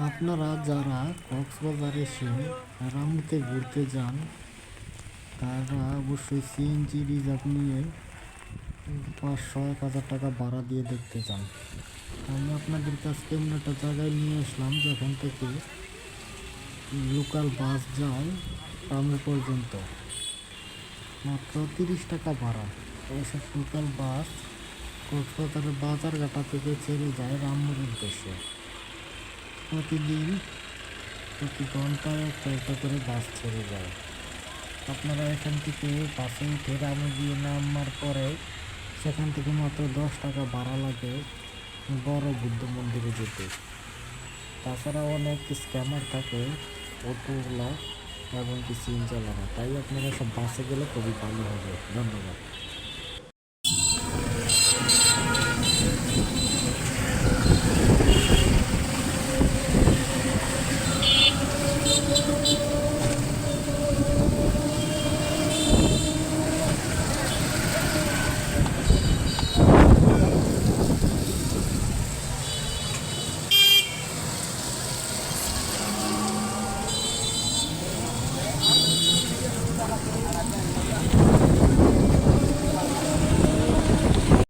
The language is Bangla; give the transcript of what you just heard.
আপনারা যারা কক্সবাজার এসে রামুতে ঘুরতে যান, তারা অবশ্যই সিএনজি রিজার্ভ নিয়ে পাঁচশো এক হাজার টাকা ভাড়া দিয়ে দেখতে চান। আমি আপনাদের কাছে এমন একটা জায়গায় নিয়ে আসলাম, যেখান থেকে লোকাল বাস যায় রামু পর্যন্ত। মাত্র তিরিশ টাকা ভাড়া। এইসব লোকাল বাস কক্সবাজারের বাজারঘাটা থেকে ছেড়ে যায় রামুর উদ্দেশ্যে। প্রতিদিন প্রতি ঘন্টায় একটা একটা করে বাস ছেড়ে যায়। আপনারা এখান থেকে বাসে উঠে গিয়ে নামার পরে সেখান থেকে মাত্র দশ টাকা ভাড়া লাগে বড় বুদ্ধ মন্দিরে যেতে। তাছাড়া অনেক স্ক্যামার থাকে, অটোওয়ালা এবং কি সিএন চালানো তাই আপনারা সব বাসে গেলে খুবই ভালো হবে। ধন্যবাদ।